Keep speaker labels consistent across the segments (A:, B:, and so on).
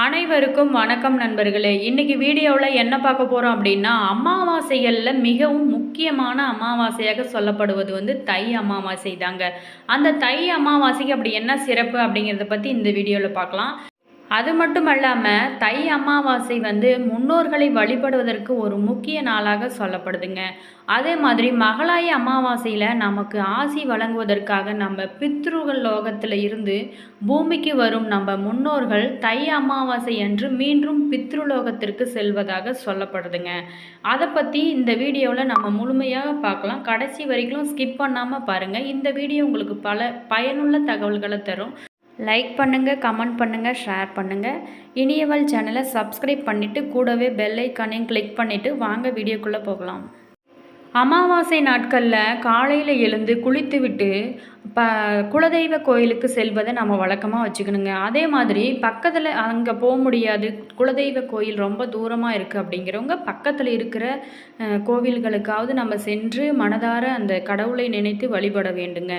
A: அனைவருக்கும் வணக்கம் நண்பர்களே. இன்றைக்கி வீடியோவில் என்ன பார்க்க போகிறோம் அப்படின்னா அமாவாசைகளில் மிகவும் முக்கியமான அமாவாசையாக சொல்லப்படுவது வந்து தை அமாவாசை தாங்க அந்த தை அமாவாசைக்கு அப்படி என்ன சிறப்பு அப்படிங்கிறத பற்றி இந்த வீடியோவில் பார்க்கலாம். அது மட்டும் அல்லாமல் தை அமாவாசை வந்து முன்னோர்களை வழிபடுவதற்கு ஒரு முக்கிய நாளாக சொல்லப்படுதுங்க. அதே மாதிரி மகளாய அமாவாசையில் நமக்கு ஆசி வழங்குவதற்காக நம்ம பித்ருகள் லோகத்தில் இருந்து பூமிக்கு வரும் நம்ம முன்னோர்கள் தை அமாவாசை என்று மீண்டும் பித்ருலோகத்திற்கு செல்வதாக சொல்லப்படுதுங்க. அதை பற்றி இந்த வீடியோவில் நம்ம முழுமையாக பார்க்கலாம் கடைசி வரைக்கும் ஸ்கிப் பண்ணாமல் பாருங்கள் இந்த வீடியோ உங்களுக்கு பல பயனுள்ள தகவல்களை தரும். லைக் பண்ணுங்கள் கமெண்ட் பண்ணுங்கள் ஷேர் பண்ணுங்கள் இனியவள் சேனலை சப்ஸ்கிரைப் பண்ணிவிட்டு கூடவே பெல் ஐக்கானையும் கிளிக் பண்ணிவிட்டு வாங்க வீடியோக்குள்ளே போகலாம். அமாவாசை நாட்களில் காலையில் எழுந்து குளித்துவிட்டு ப குலதெய்வ கோயிலுக்கு செல்வதை நம்ம வழக்கமாக வச்சுக்கணுங்க. அதே மாதிரி பக்கத்தில் அங்கே போக முடியாது. குலதெய்வ கோயில் ரொம்ப தூரமாக இருக்குது அப்படிங்கிறவங்க பக்கத்தில் இருக்கிற கோவில்களுக்காவது நம்ம சென்று மனதார அந்த கடவுளை நினைத்து வழிபட வேண்டுங்க.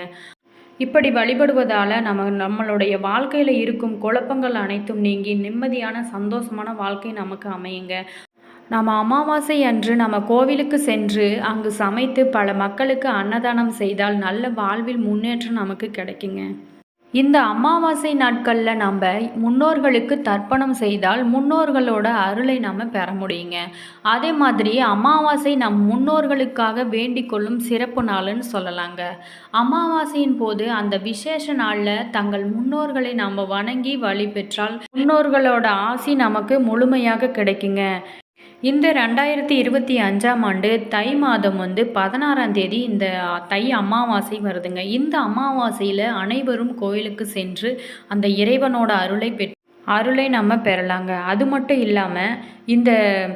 A: இப்படி வழிபடுவதால் நம்ம நம்மளுடைய வாழ்க்கையில் இருக்கும் குழப்பங்கள் அனைத்தும் நீங்கி நிம்மதியான சந்தோஷமான வாழ்க்கை நமக்கு அமையுங்க. நம்ம அமாவாசை அன்று நம்ம கோவிலுக்கு சென்று அங்கு சமைத்து பல மக்களுக்கு அன்னதானம் செய்தால் நல்ல வாழ்வில் முன்னேற்றம் நமக்கு கிடைக்குங்க. இந்த அமாவாசை நாட்களில் நம்ம முன்னோர்களுக்கு தர்ப்பணம் செய்தால் முன்னோர்களோட அருளை நாம் பெற முடியுங்க. அதே மாதிரி அமாவாசை நம் முன்னோர்களுக்காக வேண்டிக் கொள்ளும் சிறப்பு நாள்னு சொல்லலாங்க. அமாவாசையின் போது அந்த விசேஷ நாளில் தங்கள் முன்னோர்களை நாம் வணங்கி வழி பெற்றால் முன்னோர்களோட ஆசி நமக்கு முழுமையாக கிடைக்குங்க. இந்த ரெண்டாயிரத்தி இருபத்தி அஞ்சாம் ஆண்டு தை மாதம் வந்து பதினாறாம் தேதி இந்த தை அமாவாசை வருதுங்க. இந்த அமாவாசையில் அனைவரும் கோயிலுக்கு சென்று அந்த இறைவனோட அருளை பெற் அருளை நம்ம பெறலாங்க. அது மட்டும் இல்லாமல் இந்த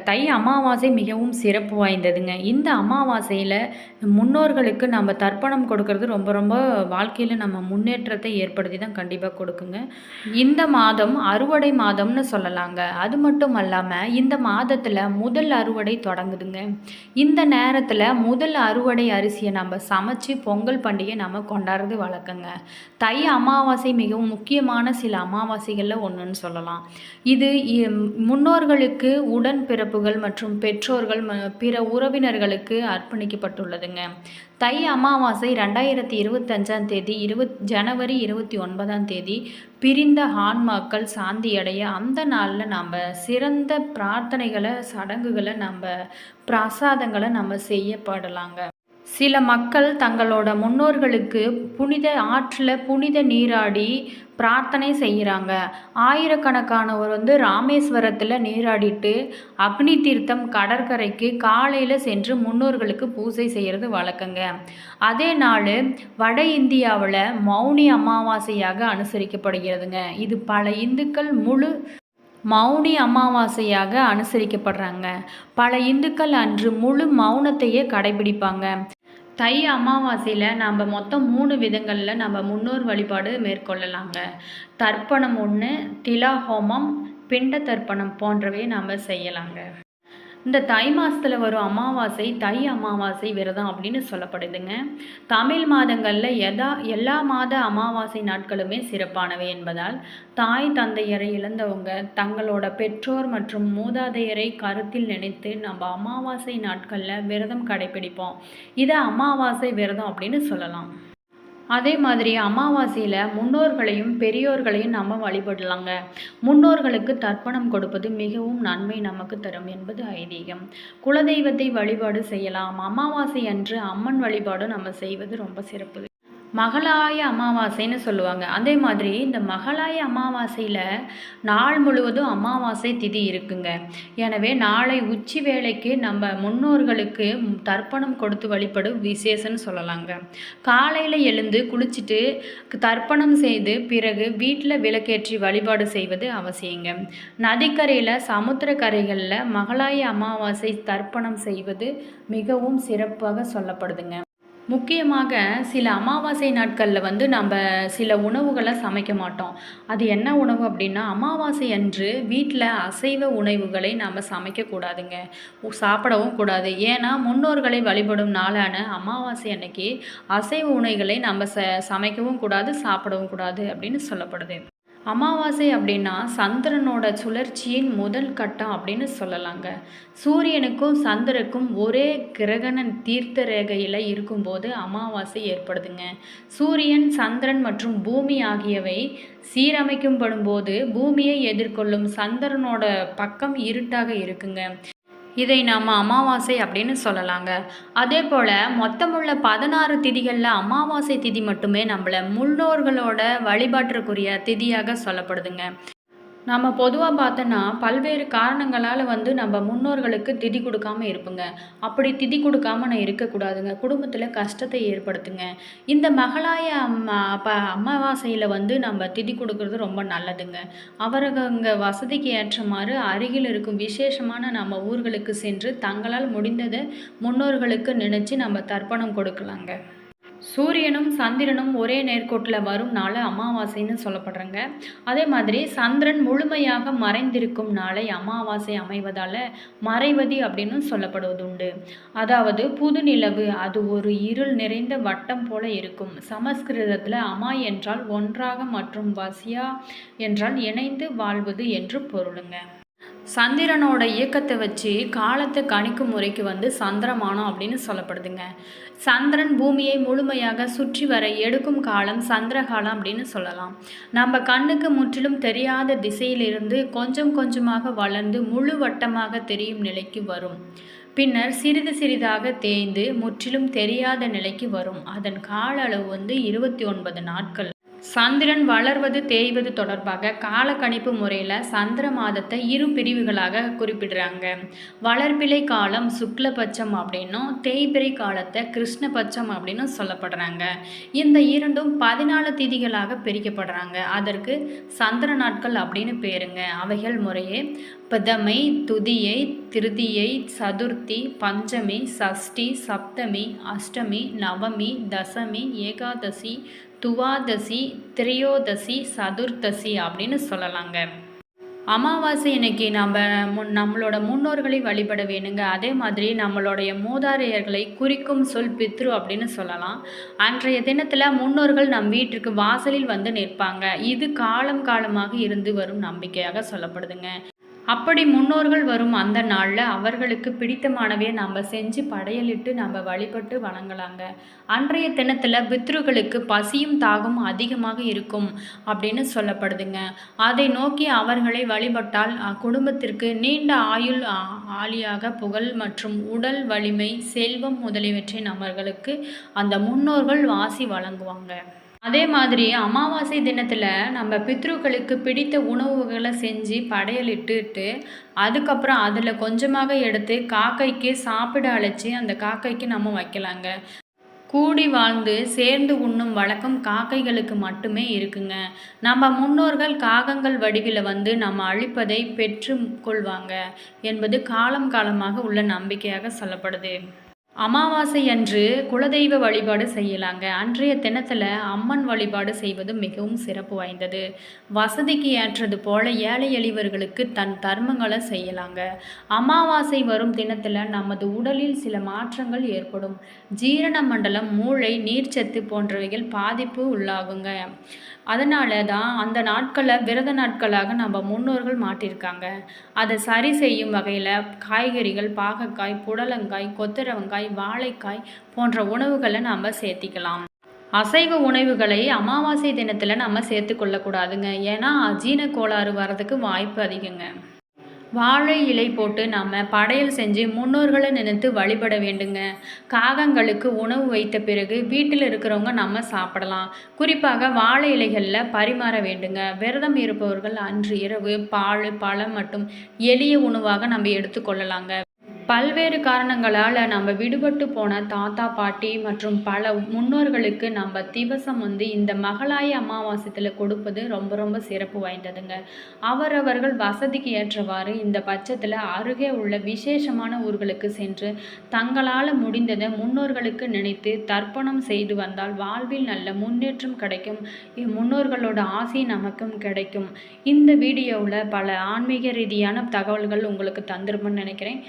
A: தை அமாவாசை மிகவும் சிறப்பு வாய்ந்ததுங்க. இந்த அமாவாசையில் முன்னோர்களுக்கு நம்ம தர்ப்பணம் கொடுக்கறது ரொம்ப ரொம்ப வாழ்க்கையில் நம்ம முன்னேற்றத்தை ஏற்படுத்தி தான் கண்டிப்பாக கொடுக்குங்க. இந்த மாதம் அறுவடை மாதம்னு சொல்லலாங்க. அது மட்டும் அல்லாமல் இந்த மாதத்தில் முதல் அறுவடை தொடங்குதுங்க. இந்த நேரத்தில் முதல் அறுவடை அரிசியை நம்ம சமைச்சு பொங்கல் பண்டிகை நம்ம கொண்டாடுறது வழக்கங்க. தை அமாவாசை மிகவும் முக்கியமான சில அமாவாசைகளில் ஒன்றுன்னு சொல்லலாம். இது இ- முன்னோர்களுக்கு உடன் பிறப்புகள் மற்றும் பெற்றோர்கள் ம- பிற உறவினர்களுக்கு அர்ப்பணிக்கப்பட்டுள்ளதுங்க. தை அமாவாசை ரெண்டாயிரத்தி இருபத்தஞ்சாம் தேதி இருபத் ஜனவரி இருபத்தி ஒன்பதாம் தேதி பிரிந்த ஆன்மாக்கள் சாந்தியடைய அந்த நாளில் நம்ம சிறந்த பிரார்த்தனைகளை சடங்குகளை நம்ம பிரசாதங்களை நம்ம செய்யப்படலாங்க சில மக்கள் தங்களோட முன்னோர்களுக்கு புனித ஆற்றில் புனித நீராடி பிரார்த்தனை செய்கிறாங்க. ஆயிரக்கணக்கானவர் வந்து ராமேஸ்வரத்தில் நீராடிட்டு அக்னி தீர்த்தம் கடற்கரைக்கு காலையில் சென்று முன்னோர்களுக்கு பூஜை செய்கிறது வழக்கங்க. அதே நாள் வட இந்தியாவில் மௌனி அமாவாசையாக அனுசரிக்கப்படுகிறதுங்க. இது பல இந்துக்கள் முழு மௌனி அமாவாசையாக அனுசரிக்கப்படுறாங்க. பல இந்துக்கள் அன்று முழு மௌனத்தையே கடைபிடிப்பாங்க. தை அமாவாசையில் நாம் மொத்தம் மூணு விதங்களில் நம்ம முன்னோர் வழிபாடு மேற்கொள்ளலாங்க. தர்ப்பணம் ஒன்று திலா ஹோமம் பிண்ட தர்ப்பணம் போன்றவை நாம் செய்யலாங்க. இந்த தை மாதத்தில் வரும் அமாவாசை தை அமாவாசை விரதம் அப்படின்னு சொல்லப்படுதுங்க. தமிழ் மாதங்களில் எதா எல்லா மாத அமாவாசை நாட்களுமே சிறப்பானவை என்பதால் தாய் தந்தையரை இழந்தவங்க தங்களோட பெற்றோர் மற்றும் மூதாதையரை கருத்தில் நினைத்து நம்ம அமாவாசை நாட்களில் விரதம் கடைபிடிப்போம். இதை அமாவாசை விரதம் அப்படின்னு சொல்லலாம். அதே மாதிரி அமாவாசையில் முன்னோர்களையும் பெரியோர்களையும் நம்ம வழிபடலாங்க. முன்னோர்களுக்கு தர்ப்பணம் கொடுப்பது மிகவும் நன்மை நமக்கு தரும் என்பது ஐதீகம். குலதெய்வத்தை வழிபாடு செய்யலாம். அமாவாசை அன்று அம்மன் வழிபாடு நம்ம செய்வது ரொம்ப சிறப்பு. மகளாய அமாவாசைன்னு சொல்லுவாங்க. அதே மாதிரி இந்த மகளாய அமாவாசையில் நாள் முழுவதும் அமாவாசை திதி இருக்குங்க. எனவே நாளை உச்சி வேலைக்கு நம்ம முன்னோர்களுக்கு தர்ப்பணம் கொடுத்து வழிபடும் விசேஷம்னு சொல்லலாங்க. காலையில் எழுந்து குளிச்சுட்டு தர்ப்பணம் செய்து பிறகு வீட்டில் விளக்கேற்றி வழிபாடு செய்வது அவசியங்க. நதிக்கரையில் சமுத்திரக்கரைகளில் மகளாய அமாவாசை தர்ப்பணம் செய்வது மிகவும் சிறப்பாக சொல்லப்படுதுங்க. முக்கியமாக சில அமாவாசை நாட்களில் வந்து நம்ம சில உணவுகளை சமைக்க மாட்டோம். அது என்ன உணவு அப்படின்னா அமாவாசை அன்று வீட்டில் அசைவ உணவுகளை நம்ம சமைக்கக்கூடாதுங்க சாப்பிடவும் கூடாது. ஏன்னா முன்னோர்களை வழிபடும் நாளான அமாவாசை அன்னைக்கு அசைவ உணவுகளை நம்ம ச சமைக்கவும் கூடாது சாப்பிடவும் கூடாது அப்படின்னு சொல்லப்படுது. அமாவாசை அப்படின்னா சந்திரனோட சுழற்சியின் முதல் கட்டம் அப்படின்னு சொல்லலாங்க. சூரியனுக்கும் சந்திரனுக்கும் ஒரே கிரகண தீர்த்த ரேகையில் இருக்கும்போது அமாவாசை ஏற்படுதுங்க. சூரியன் சந்திரன் மற்றும் பூமி ஆகியவை சீரமைக்கப்படும் போது பூமியை எதிர்கொள்ளும் சந்திரனோட பக்கம் இருட்டாக இருக்குங்க. இதை நாம் அமாவாசை அப்படின்னு சொல்லலாங்க. அதே போல் மொத்தமுள்ள பதினாறு திதிகளில் அமாவாசை திதி மட்டுமே நம்மளை முன்னோர்களோட வழிபாட்டிற்குரிய திதியாக சொல்லப்படுதுங்க. நம்ம பொதுவாக பார்த்தோன்னா பல்வேறு காரணங்களால் வந்து நம்ம முன்னோர்களுக்கு திதி கொடுக்காம இருப்புங்க. அப்படி திதி கொடுக்காம நான் இருக்கக்கூடாதுங்க குடும்பத்தில் கஷ்டத்தை ஏற்படுத்துங்க. இந்த மகளாய அம்மா ப அமாவாசையில் வந்து நம்ம திதி கொடுக்கறது ரொம்ப நல்லதுங்க. அவரவங்க வசதிக்கு ஏற்றமாறு அருகில் இருக்கும் விசேஷமான நம்ம ஊர்களுக்கு சென்று தங்களால் முடிந்ததை முன்னோர்களுக்கு நினச்சி நம்ம தர்ப்பணம் கொடுக்கலாங்க. சூரியனும் சந்திரனும் ஒரே நேர்கோட்டில் வரும் நாள் அமாவாசைன்னு சொல்லப்படுறாங்க. அதே மாதிரி சந்திரன் முழுமையாக மறைந்திருக்கும் நாளை அமாவாசை அமைவதால் மறைவதி அப்படின்னு சொல்லப்படுவது உண்டு. அதாவது புது நிலவு அது ஒரு இருள் நிறைந்த வட்டம் போல இருக்கும். சமஸ்கிருதத்தில் அமா என்றால் ஒன்றாக மற்றும் வசியா என்றால் இணைந்து வாழ்வது என்று பொருளுங்க. சந்திரனோட இயக்கத்தை வச்சு காலத்தை கணிக்கும் முறைக்கு வந்து சந்திரமானம் அப்படின்னு சொல்லப்படுதுங்க. சந்திரன் பூமியை முழுமையாக சுற்றி வர எடுக்கும் காலம் சந்திரகாலம் அப்படின்னு சொல்லலாம். நம்ம கண்ணுக்கு முற்றிலும் தெரியாத திசையிலிருந்து கொஞ்சம் கொஞ்சமாக வளர்ந்து முழு வட்டமாக தெரியும் நிலைக்கு வரும். பின்னர் சிறிது சிறிதாக தேய்ந்து முற்றிலும் தெரியாத நிலைக்கு வரும். அதன் கால அளவு வந்து இருபத்தி ஒன்பது நாட்கள். சந்திரன் வளர்வது தேய்வது தொடர்பாக காலக்கணிப்பு முறையில் சந்திர மாதத்தை இரு பிரிவுகளாக குறிப்பிடுறாங்க. வளர்பிறை காலம் சுக்லபட்சம் அப்படின்னும் தேய்பிறை காலத்தை கிருஷ்ணபட்சம் அப்படின்னு சொல்லப்படுறாங்க. இந்த இரண்டும் பதினாலு திதிகளாக பிரிக்கப்படுறாங்க. அதற்கு சந்திர நாட்கள் அப்படின்னு பேருங்க. அவைகள் முறையே பிரதமை துதியை திருதியை சதுர்த்தி பஞ்சமி சஷ்டி சப்தமி அஷ்டமி நவமி தசமி ஏகாதசி துவாதசி திரையோதசி சதுர்த்தசி அப்படின்னு சொல்லலாங்க. அமாவாசை இன்னைக்கு நம்ம முன் நம்மளோட முன்னோர்களை வழிபட வேணுங்க. அதே மாதிரி நம்மளுடைய மூதாதையர்களை குறிக்கும் சொல் பித்ரு அப்படின்னு சொல்லலாம். அன்றைய தினத்தில் முன்னோர்கள் நம் வீட்டிற்கு வாசலில் வந்து நிற்பாங்க. இது காலம் காலமாக இருந்து வரும் நம்பிக்கையாக சொல்லப்படுதுங்க. அப்படி முன்னோர்கள் வரும் அந்த நாளில் அவர்களுக்கு பிடித்தமானவே நம்ம செஞ்சு படையலிட்டு நம்ம வழிபட்டு வணங்கலாங்க. அன்றைய தினத்தில் பித்ருகளுக்கு பசியும் தாகம் அதிகமாக இருக்கும் அப்படின்னு சொல்லப்படுதுங்க. அதை நோக்கி அவர்களை வழிபட்டால் குடும்பத்திற்கு நீண்ட ஆயுள் ஆலியாக புகழ் மற்றும் உடல் வலிமை செல்வம் முதலியவற்றின் அவர்களுக்கு அந்த முன்னோர்கள் வாசி வழங்குவாங்க. அதே மாதிரி அமாவாசை தினத்தில் நம்ம பித்ருக்களுக்கு பிடித்த உணவுகளை செஞ்சு படையலிட்டுட்டு அதுக்கப்புறம் அதில் கொஞ்சமாக எடுத்து காக்கைக்கு சாப்பிட அழைச்சி அந்த காக்கைக்கு நம்ம வைக்கலாங்க. கூடி வாழ்ந்து சேர்ந்து உண்ணும் வழக்கம் காக்கைகளுக்கு மட்டுமே இருக்குங்க. நம்ம முன்னோர்கள் காகங்கள் வடிவில் வந்து நம்ம அழிப்பதை பெற்று கொள்வாங்க என்பது காலம் காலமாக உள்ள நம்பிக்கையாக சொல்லப்படுது. அமாவாசை அன்று குலதெய்வ வழிபாடு செய்யலாங்க. அன்றைய தினத்தில் அம்மன் வழிபாடு செய்வது மிகவும் சிறப்பு வாய்ந்தது. வசதிக்கு ஏற்றது போல ஏழை எளிவர்களுக்கு தன் தர்மங்களை செய்யலாங்க. அமாவாசை வரும் தினத்தில் நமது உடலில் சில மாற்றங்கள் ஏற்படும். ஜீரண மண்டலம் மூளை நீர்ச்சத்து போன்றவைகள் பாதிப்பு உள்ளாகுங்க. அதனால தான் அந்த நாட்களை விரத நாட்களாக நம்ம முன்னோர்கள் மாட்டியிருக்காங்க அதை சரி செய்யும் வகையில் காய்கறிகள் பாகக்காய் புடலங்காய் கொத்தரவங்காய் வாழைக்காய் போன்ற உணவுகளை நம்ம சேர்த்திக்கலாம். அசைவ உணவுகளை அமாவாசை தினத்தில் நம்ம சேர்த்து கொள்ளக்கூடாதுங்க ஏன்னா அஜீன கோளாறு வர்றதுக்கு வாய்ப்பு அதிகங்க. வாழை இலை போட்டு நாம் படையல் செஞ்சு முன்னோர்களை நினைத்து வழிபட வேண்டுங்க. காகங்களுக்கு உணவு வைத்த பிறகு வீட்டில் இருக்கிறவங்க நம்ம சாப்பிடலாம். குறிப்பாக வாழை இலைகளில் பரிமாற வேண்டுங்க. விரதம் இருப்பவர்கள் அன்று இரவு பால் பழம் மற்றும் எளிய உணவாக நம்ம எடுத்துக்கொள்ளலாங்க பல்வேறு காரணங்களால் நம்ம விடுபட்டு போன தாத்தா பாட்டி மற்றும் பல முன்னோர்களுக்கு நம்ம திவசம் வந்து இந்த மகளாய அமாவாசையில் கொடுப்பது ரொம்ப ரொம்ப சிறப்பு வாய்ந்ததுங்க. அவரவர்கள் வசதிக்கு ஏற்றவாறு இந்த பட்சத்தில் அருகே உள்ள விசேஷமான ஊர்களுக்கு சென்று தங்களால் முடிந்ததை முன்னோர்களுக்கு நினைத்து தர்ப்பணம் செய்து வந்தால் வாழ்வில் நல்ல முன்னேற்றம் கிடைக்கும். முன்னோர்களோட ஆசை நமக்கும் கிடைக்கும். இந்த வீடியோவில் பல ஆன்மீக ரீதியான தகவல்கள் உங்களுக்கு தந்துருமென்னு நினைக்கிறேன்.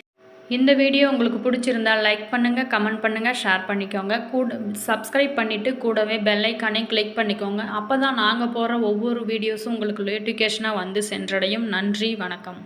A: இந்த வீடியோ உங்களுக்கு பிடிச்சிருந்தா லைக் பண்ணுங்கள் கமெண்ட் பண்ணுங்கள் ஷேர் பண்ணிக்கோங்க. கூட சப்ஸ்கிரைப் பண்ணிவிட்டு கூடவே பெல்லைக்கானே கிளிக் பண்ணிக்கோங்க. அப்போ தான் நாங்கள் போகிற ஒவ்வொரு வீடியோஸும் உங்களுக்கு நோட்டிஃபிகேஷனாக வந்து சென்றடையும். நன்றி வணக்கம்.